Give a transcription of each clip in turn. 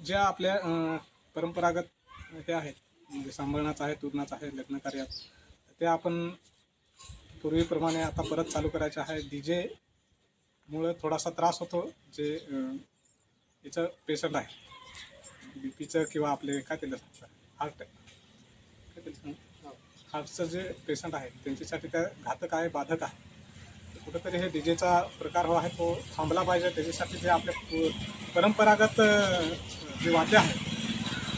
ज्या आपल्या परंपरागत हे आहेत म्हणजे सांभाळण्याचं आहे तुरणाचं आहे लग्न कार्यात ते आपण पूर्वीप्रमाणे आता परत चालू करायचे आहे. डी जेमुळं थोडासा त्रास होतो जे याचं पेशंट आहे. बी पीचं किंवा आपले काय त्याला हार्ट काय त्याला सांग हार्टचं जे पेशंट आहे त्यांच्यासाठी त्या घातक आहे बाधक आहे. कुठंतरी हे डीजेचा प्रकार हो आहे तो थांबला पाहिजे. त्याच्यासाठी जे आपले पु- परंपरागत जे वाद्य आहे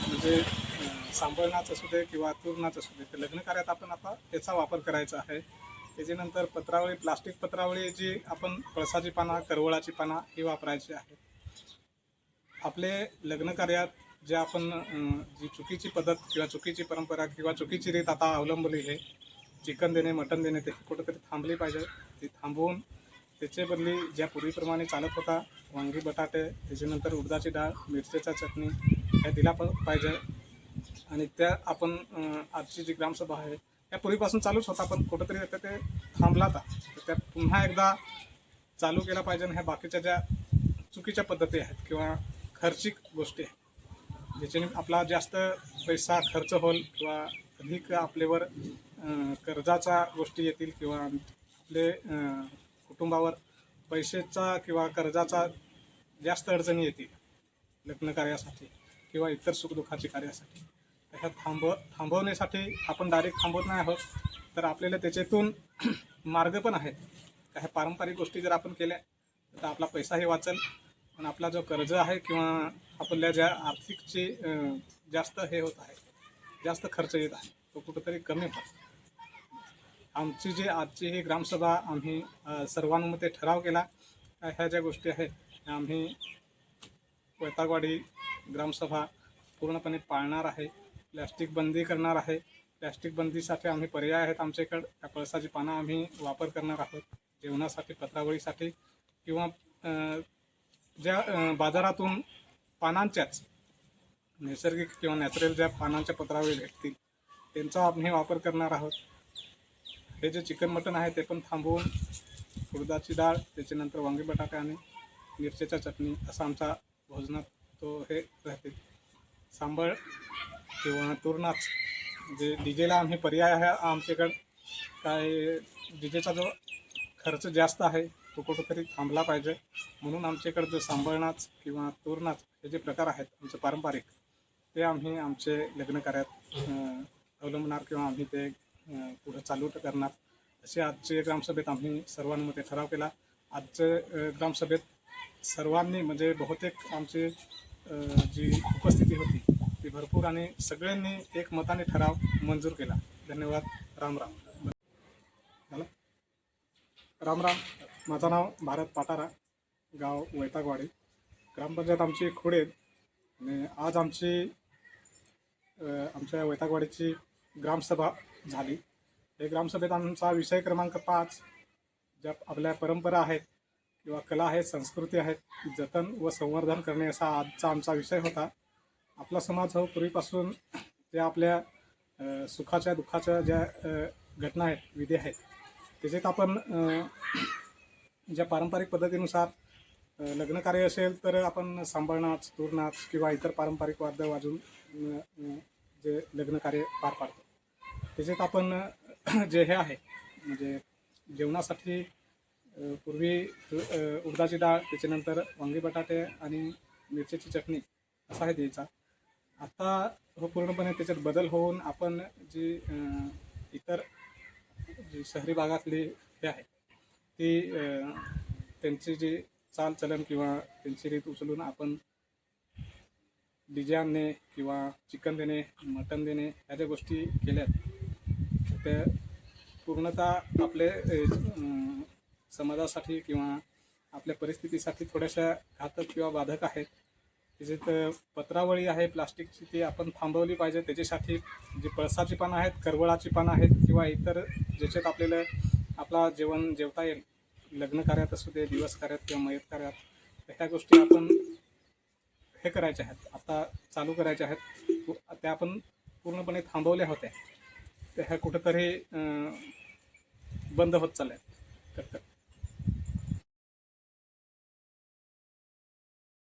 म्हणजे अं, असू दे किंवा तुरणाचं असू दे ते लग्न कार्यात आपण आता याचा वापर करायचा आहे. त्याच्यानंतर पत्रावळी प्लास्टिक पत्रावळी जी आपण पळसाची पाना करवळाची पाना ही वापरायची आहे. आपले लग्न कार्यात जे आपण जी चुकीची पद्धत किंवा चुकीची परंपरा किंवा चुकीची रीत आता अवलंबली आहे चिकन देणे मटण देणे ते कुठंतरी थांबली पाहिजे. ती थांबवून त्याच्या बदली ज्या पूर्वीप्रमाणे चालत होता वांगी बटाटे त्याच्यानंतर उडदाची डाळ मिरचीचा चटणी ह्या दिला प पाहिजे. आणि त्या आपण आजची जी ग्रामसभा आहे त्या पूर्वीपासून चालूच होता पण कुठंतरी आता ते थांबला होता तर त्या पुन्हा एकदा चालू केला पाहिजे आणि ह्या बाकीच्या ज्या चुकीच्या पद्धती आहेत किंवा खर्चिक गोष्टी आहेत ज्याच्याने आपला जास्त पैसा खर्च होईल किंवा अधिक आपल्यावर कर्जाच्या गोष्टी येतील किंवा आपले कुटुंबावर पैशाचा किंवा कर्जाचा जास्त अडचणी येते लग्न कार्यासाठी किंवा इतर सुखदुःखाची कार्यासाठी. तर ह्या थांबव थांबवण्यासाठी आपण डायरेक्ट थांबवत नाही आहोत. तर आपल्याला त्याच्यातून मार्ग पण आहेत. काही ह्या पारंपरिक गोष्टी जर आपण केल्या तर आपला पैसाही वाचेल. पण आपला जो कर्ज आहे किंवा आपल्या ज्या आर्थिकची जास्त हे होत आहे जास्त खर्च येत आहे तो कुठंतरी कमी होतो. आमची जी आजची ही ग्रामसभा आम्ही सर्वांमध्ये ठराव केला ह्या ज्या गोष्टी आहेत आम्ही वैतागवाडी ग्रामसभा पूर्णपणे पाळणार आहे प्लॅस्टिक बंदी करणार आहे प्लॅस्टिक बंदीसाठी आम्ही पर्याय आहेत आमच्याकडं त्या पळसाची पानं आम्ही वापर करणार आहोत जेवणासाठी पत्रावळीसाठी किंवा ज्या बाजारातून पानांच्याच नैसर्गिक किंवा नॅचरल ज्या पानांच्या पत्रावळी भेटतील त्यांचा आम्ही वापर करणार आहोत. हे जे चिकन मटन आहे ते पण थांबवून उडदाची डाळ त्याच्यानंतर वांगी बटाटा आणि मिरच्याच्या चटणी असा आमचा भोजनात तो हे राहते. सांबळ किंवा तुरणाच जे डी जेला आम्ही पर्याय आहे आमच्याकडं. काय डी जेचा जो खर्च जास्त आहे तो कुठंतरी थांबला पाहिजे. म्हणून आमच्याकडं जो सांबळनाच किंवा तूरनाच हे जे प्रकार आहेत आमचे पारंपरिक ते आम्ही आमचे लग्न कार्यात अवलंबणार किंवा आम्ही ते पुढं चालू करणार. असे आजचे ग्रामसभेत आम्ही सर्वांमध्ये ठराव केला. आजचे ग्रामसभेत सर्वांनी म्हणजे बहुतेक आमचे जी उपस्थिती होती ती भरपूर आणि सगळ्यांनी एक मताने ठराव मंजूर केला. धन्यवाद. राम राम. झालं राम राम. माझं नाव भारत पाटारा गाव वैतागवाडी. ग्रामपंचायत आमची खोडे आणि आज आमची आमच्या वैतागवाडीची ग्रामसभा झाली. हे ग्रामसभेत आमचा विषय क्रमांक पाच ज्या आपल्या परंपरा आहेत किंवा कला आहेत संस्कृती आहेत जतन व संवर्धन करणे असा आजचा आमचा विषय होता. आपला समाज हा पूर्वीपासून ज्या आपल्या सुखाच्या दुःखाच्या ज्या घटना आहेत विधी आहेत त्याच्यात आपण ज्या पारंपरिक पद्धतीनुसार लग्नकार्य असेल तर आपण सांभाळनाच तूरनाच किंवा इतर पारंपरिक वाद्य वाजून जे लग्नकार्य पार पाडतो. त्याच्यात आपण जे हे आहे म्हणजे जेवणासाठी पूर्वी उडदाची डाळ त्याच्यानंतर वांगी बटाटे आणि मिरच्याची चटणी असा आहे द्यायचा. आता हो पूर्णपणे त्याच्यात बदल होऊन आपण जी इतर जी शहरी भागातली हे आहे ती त्यांची जी चालचलन किंवा त्यांची रीत उचलून आपण डीजे आणणे किंवा चिकन देणे मटण देणे ह्या ज्या गोष्टी केल्यात त्या पूर्णतः आपले समाजासाठी किंवा आपल्या परिस्थितीसाठी थोड्याशा घातक किंवा बाधक आहेत. त्याच्यात पत्रावळी आहे प्लास्टिकची ती आपण थांबवली पाहिजे. त्याच्यासाठी जी पळसाची पानं आहेत करवळाची पानं आहेत किंवा इतर ज्याच्यात आपल्याला आपला जेवण जेवता येईल लग्न कार्यात असू दे दिवस कार्यात किंवा मयत कार्यात तर ह्या गोष्टी आपण हे करायच्या आहेत. आता चालू करायच्या आहेत. पु- त्या आपण पूर्णपणे थांबवल्या होत्या. त्या ह्या कुठंतरी बंद होत चालल्या